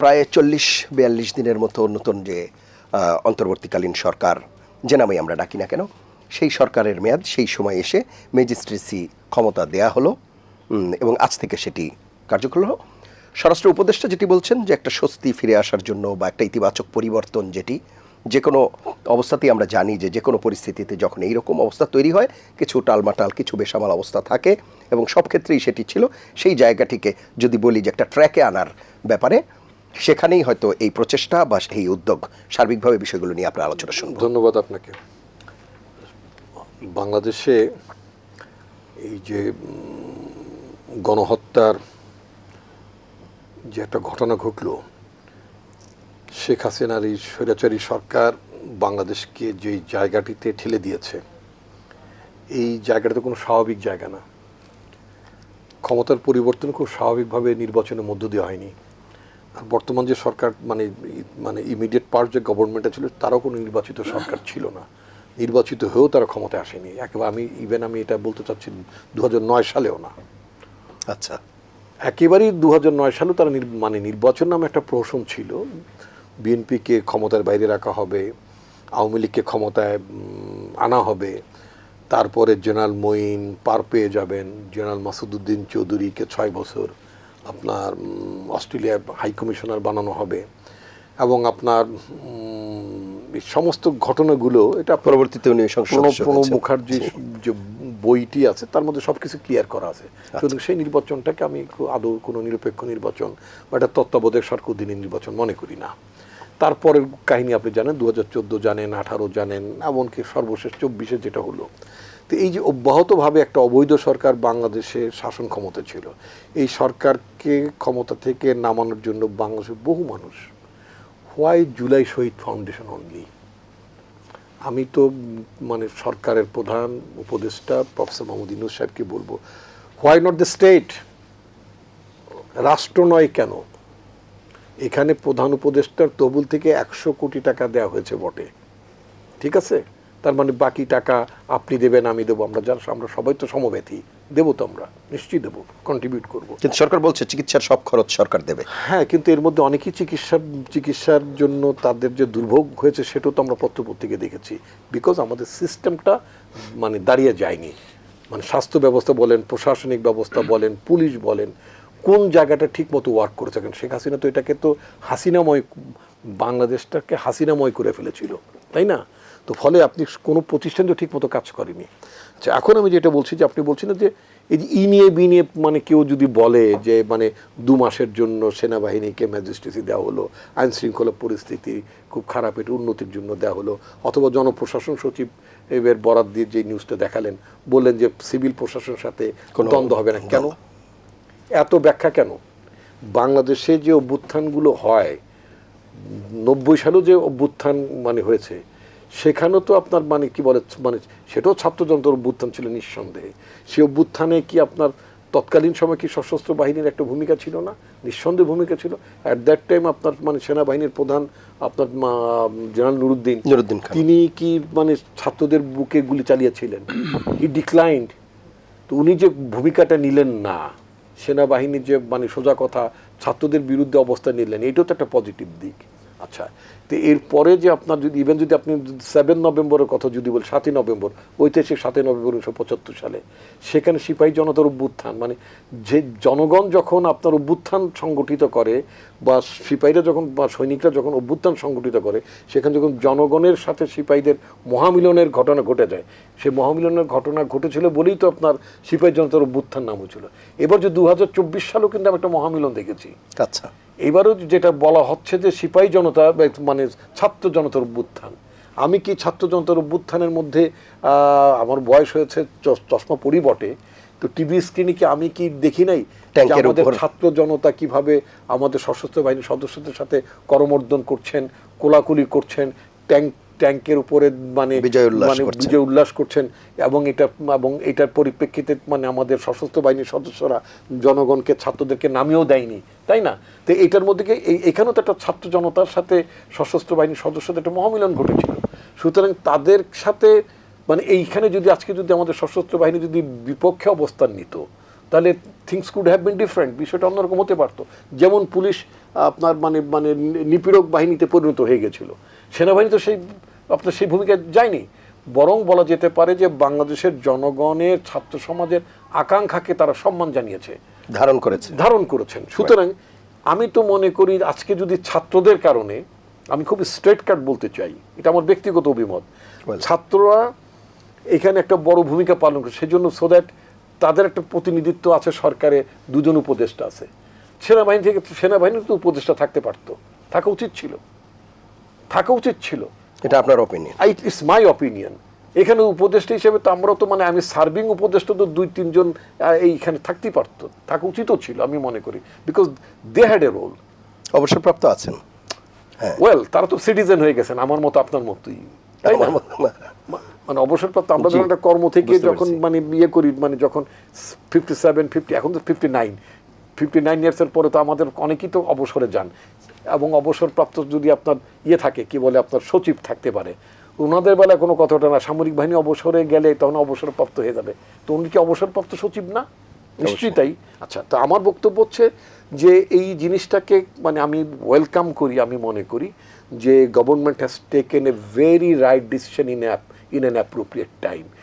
প্রায় চল্লিশ, বিয়াল্লিশ দিনের মতো নতুন যে অন্তর্বর্তীকালীন সরকার, যে নামে আমরা ডাকি না কেন, সেই সরকারের মেয়াদ, সেই সময় এসে ম্যাজিস্ট্রেসি ক্ষমতা দেয়া হলো এবং আজ থেকে সেটি কার্যকর হলো। স্বরাষ্ট্র উপদেষ্টা যেটি বলছেন যে, একটা স্বস্তি ফিরে আসার জন্য বা একটা ইতিবাচক পরিবর্তন যেটি যে কোনো অবস্থাতেই আমরা জানি যে যে কোনো পরিস্থিতিতে যখন এই রকম অবস্থা তৈরি হয়, কিছু টালমাটাল, কিছু বেসামাল অবস্থা থাকে এবং সব ক্ষেত্রেই সেটি ছিল। সেই জায়গাটিকে যদি বলি যে একটা ট্র্যাকে আনার ব্যাপারে, সেখানেই হয়তো এই প্রচেষ্টা বা এই উদ্যোগ সার্বিকভাবে বিষয়গুলো নিয়ে আপনার আলোচনা শুনব। ধন্যবাদ আপনাকে। বাংলাদেশে এই যে গণহত্যার যে একটা ঘটনা ঘটল শেখ হাসিনার এই স্বৈরাচারী সরকার বাংলাদেশকে যে জায়গাটিতে ঠেলে দিয়েছে এই জায়গাটা তো কোনো স্বাভাবিক জায়গা না। ক্ষমতার পরিবর্তন খুব স্বাভাবিকভাবে নির্বাচনের মধ্য দিয়ে হয়নি। আর বর্তমান যে সরকার মানে মানে ইমিডিয়েট পার্ট যে গভর্নমেন্টে ছিল তারাও কোনো নির্বাচিত সরকার ছিল না। নির্বাচিত হয়েও তারা ক্ষমতায় আসেনি। একেবারে আমি ইভেন আমি এটা বলতে চাচ্ছি দু নয় সালেও না। আচ্ছা। একেবারেই দু নয় সালেও তারা মানে নির্বাচন নামে একটা প্রহসন ছিল। বিএনপিকে ক্ষমতার বাইরে রাখা হবে আওয়ামী লীগকে ক্ষমতায় আনা হবে তারপরে জেনারেল মঈন পার পেয়ে যাবেন জেনারেল মাসুদুদ্দিন চৌধুরীকে ছয় বছর আপনার অস্ট্রেলিয়ার হাই কমিশনার বানানো হবে এবং আপনার সমস্ত ঘটনাগুলো এটা পরবর্তীতে উনি প্রণব সদস্য বইটি আছে তার মধ্যে সবকিছু ক্লিয়ার করা আছে। আচ্ছা। সুতরাং সেই নির্বাচনটাকে আমি আদৌ কোনো নিরপেক্ষ নির্বাচন বা একটা তত্ত্বাবধায়ক সরকার অধীনে নির্বাচন মনে করি না। তারপরের কাহিনী আপনি জানেন দু হাজার চোদ্দ জানেন আঠারো জানেন এমনকি সর্বশেষ চব্বিশে যেটা হলো। তো এই যে অব্যাহতভাবে একটা অবৈধ সরকার বাংলাদেশের শাসন ক্ষমতা ছিল এই সরকারকে ক্ষমতা থেকে নামানোর জন্য বাংলাদেশের বহু মানুষ why July Shaheed foundation only আমি তো মানে সরকারের প্রধান উপদেষ্টা প্রফেসর মোহাম্মদ ইনুস সাহেবকে বলব, হোয়াই নট দ্য স্টেট? রাষ্ট্র নয় কেন? এখানে প্রধান উপদেষ্টার তবুল থেকে একশো কোটি টাকা দেওয়া হয়েছে বটে। ঠিক আছে? তার মানে বাকি টাকা আপনি দেবেন আমি দেবো। আমরা যারা আমরা সবাই তো সমব্যথী দেবো তো আমরা নিশ্চয়ই দেবো কন্ট্রিবিউট করব। কিন্তু সরকার বলছে চিকিৎসার সব খরচ সরকার দেবে। হ্যাঁ কিন্তু এর মধ্যে অনেকেই চিকিৎসার চিকিৎসার জন্য তাদের যে দুর্ভোগ হয়েছে সেটাও তো আমরা পত্রপত্রিকে দেখেছি। বিকজ আমাদের সিস্টেমটা মানে দাঁড়িয়ে যায়নি। মানে স্বাস্থ্য ব্যবস্থা বলেন প্রশাসনিক ব্যবস্থা বলেন পুলিশ বলেন কোন জায়গাটা ঠিক মতো ওয়ার্ক করেছে? কারণ শেখ হাসিনা তো এটাকে তো হাসিনাময় বাংলাদেশটাকে হাসিনাময় করে ফেলেছিল। তাই না? তো ফলে আপনি কোনো প্রতিষ্ঠান তো ঠিক মতো কাজ করেনি। আচ্ছা এখন আমি যেটা বলছি যে আপনি বলছেন যে এই যে ই নিয়ে বি নিয়ে মানে কেউ যদি বলে যে মানে দু মাসের জন্য সেনাবাহিনীকে ম্যাজিস্ট্রেসি দেওয়া হলো আইন শৃঙ্খলা পরিস্থিতি খুব খারাপ এটা উন্নতির জন্য দেওয়া হলো অথবা জনপ্রশাসন সচিব এর বরাদ দিয়ে যে নিউজটা দেখালেন বললেন যে সিভিল প্রশাসনের সাথে কোনো দ্বন্দ্ব হবে না। কেন? এত ব্যাখ্যা কেন? বাংলাদেশে যে অভ্যুত্থানগুলো হয় নব্বই সালেও যে অভ্যুত্থান মানে হয়েছে সেখানেও তো আপনার মানে কি বলে মানে সেটাও ছাত্রযন্ত্র অভ্যুত্থান ছিল নিঃসন্দেহে। সে অভ্যুত্থানে কি আপনার তৎকালীন সময় কি সশস্ত্র বাহিনীর একটা ভূমিকা ছিল না? নিঃসন্দেহে ভূমিকা ছিল। অ্যাট দ্যাট টাইম আপনার মানে সেনাবাহিনীর প্রধান আপনার জেনারেল নুরুদ্দিন নুরুদ্দিন তিনি কি মানে ছাত্রদের বুকে গুলি চালিয়েছিলেন? হি ডিক্লাইন্ড তো উনি যে ভূমিকাটা নিলেন না সেনাবাহিনীর যে মানে সোজা কথা ছাত্রদের বিরুদ্ধে অবস্থান নিলেন এটাও তো একটা পজিটিভ দিক। আচ্ছা তো এরপরে যে আপনার যদি ইভেন যদি আপনি সেভেন নভেম্বরের কথা যদি বলেন, সাতই নভেম্বর, ঐতিহাসিক সাতই নভেম্বর উনিশশো পঁচাত্তর সালে, সেখানে সিপাহী জনতার অভ্যুত্থান মানে যে জনগণ যখন আপনার অভ্যুত্থান সংগঠিত করে, বা সিপাহীরা যখন, বা সৈনিকরা যখন অভ্যুত্থান সংগঠিত করে, সেখানে যখন জনগণের সাথে সিপাহীদের মহামিলনের ঘটনা ঘটে যায় সেই মহামিলনের ঘটনা ঘটেছিল বলেই তো আপনার সিপাহী জনতার অভ্যুত্থান নাম হয়েছিল। এবার যে দু হাজার চব্বিশ সালেও কিন্তু আমি একটা মহামিলন দেখেছি। আচ্ছা। এবারও যেটা বলা হচ্ছে যে সিপাহী জনতা মানে ছাত্র জনতার অভ্যুত্থান। আমি কি ছাত্র জনতার অভ্যুত্থানের মধ্যে আমার বয়স হয়েছে চশমা পরি বটে তো টিভি স্ক্রিনে কি আমি কি দেখি নাই আমাদের ছাত্র জনতা কীভাবে আমাদের সশস্ত্র বাহিনীর সদস্যদের সাথে করমর্দন করছেন কোলাকুলি করছেন ট্যাঙ্ক ট্যাঙ্কের উপরে মানে মানে বিজয় উল্লাস করছেন এবং এটা এবং এটার পরিপ্রেক্ষিতে মানে আমাদের সশস্ত্র বাহিনীর সদস্যরা জনগণকে ছাত্রদেরকে নামিয়েও দেয়নি। তাই না? তো এটার মধ্যে এখানেও তো একটা ছাত্র জনতার সাথে সশস্ত্র বাহিনীর সদস্যদের একটা মহামিলন ঘটেছিল। সুতরাং তাদের সাথে মানে এইখানে যদি আজকে যদি আমাদের সশস্ত্র বাহিনী যদি বিপক্ষে অবস্থান নিত, তাহলে things could have been different বিষয়টা অন্যরকম হতে পারতো। যেমন পুলিশ আপনার মানে মানে নিপীড়ক বাহিনীতে পরিণত হয়ে গেছিল। সেনাবাহিনী তো সেই, আপনার সেই ভূমিকায় যায়নি। বরং বলা যেতে পারে যে বাংলাদেশের জনগণের, ছাত্র সমাজের আকাঙ্ক্ষাকে তারা সম্মান জানিয়েছে। ধারণ করেছে। ধারণ করেছেন। সুতরাং আমি তো মনে করি আজকে যদি ছাত্রদের কারণে আমি খুব স্ট্রেট কাট বলতে চাই এটা আমার ব্যক্তিগত অভিমত. ছাত্ররা এখানে একটা বড় ভূমিকা পালন করে সেজন্য সো দ্যাট তাদের একটা প্রতিনিধিত্ব আছে সরকারে দুজন উপদেষ্টা আছে। সেনাবাহিনী থেকে সেনাবাহিনীর তো উপদেষ্টা থাকতে পারতো থাকা উচিত ছিল। থাকা উচিত ছিল। এটা আপনার অপিনিয়ন ইটস মাই অপিনিয়ন এখানে উপদেষ্টা হিসেবে তো আমরা তো মানে আমি সার্ভিং উপদেষ্টা তো দুই তিনজন এইখানে থাকতেই পারতো থাকা উচিতও ছিল আমি মনে করি। Because they had a role অবসরপ্রাপ্ত আছেন। হ্যাঁ। ওয়েল তারা তো সিটিজেন হয়ে গেছেন আমার মতো আপনার মতোই। তাই না? মানে অবসরপ্রাপ্ত আমরা যখন একটা কর্ম থেকে যখন মানে ইয়ে করি মানে যখন ফিফটি সেভেন ফিফটি এখন তো ফিফটি নাইন ফিফটি নাইন ইয়ার্সের পরে তো আমাদের অনেকেই তো অবসরে যান। এবং অবসরপ্রাপ্ত যদি আপনার ইয়ে থাকে কি বলে আপনার সচিব থাকতে পারে। ওনাদের বেলায় কোনো কথাটা ওঠে না। সামরিক বাহিনী অবসরে গেলে তখন অবসরপ্রাপ্ত হয়ে যাবে। তো উনি কি অবসরপ্রাপ্ত সচিব না? নিশ্চয়ই তাই। আচ্ছা তো আমার বক্তব্য হচ্ছে যে এই জিনিসটাকে মানে আমি ওয়েলকাম করি আমি মনে করি যে government has taken a very right decision in app in an appropriate time